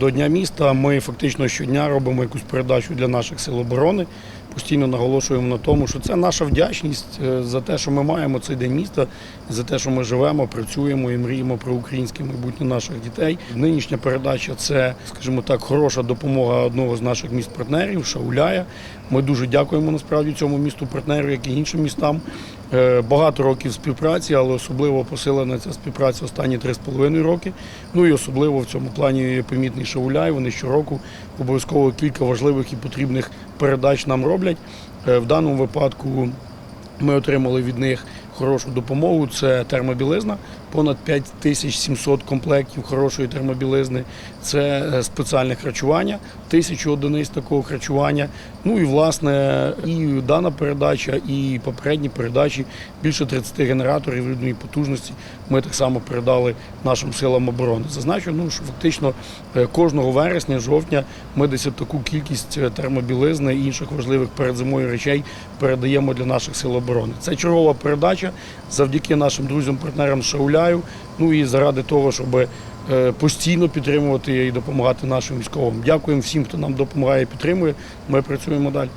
До Дня міста ми фактично щодня робимо якусь передачу для наших сил оборони. Постійно наголошуємо на тому, що це наша вдячність е, за те, що ми маємо цей день міста, за те, що ми живемо, працюємо і мріємо про українське майбутнє наших дітей. Нинішня передача це, скажімо так, хороша допомога одного з наших міст-партнерів Шауляя. Ми дуже дякуємо насправді цьому місту партнеру, як і іншим містам. Е, Багато років співпраці, але особливо посилена ця співпраця останні 3,5 роки. Ну і особливо в цьому плані помітний Шауляй. Вони щороку обов'язково кілька важливих і потрібних передач нам роблять. Е, В даному випадку ми отримали від них хорошу допомогу. Це термобілизна, понад 5700 комплектів хорошої термобілизни. Це е, спеціальне харчування, тисячу одиниць такого харчування. Ну і власне і дана передача, і попередні передачі більше 30 генераторів рідної потужності. Ми так само передали нашим силам оборони. Зазначу, ну що фактично е, кожного вересня, жовтня ми десь таку кількість е, термобілизни і інших важливих перед зимою речей передаємо для наших сил оборони. Це чергова передача завдяки нашим друзям-партнерам Шауляю. Ну і заради того, щоб е, постійно підтримувати і допомагати нашим військовим. Дякуємо всім, хто нам допомагає і підтримує. Ми працюємо далі.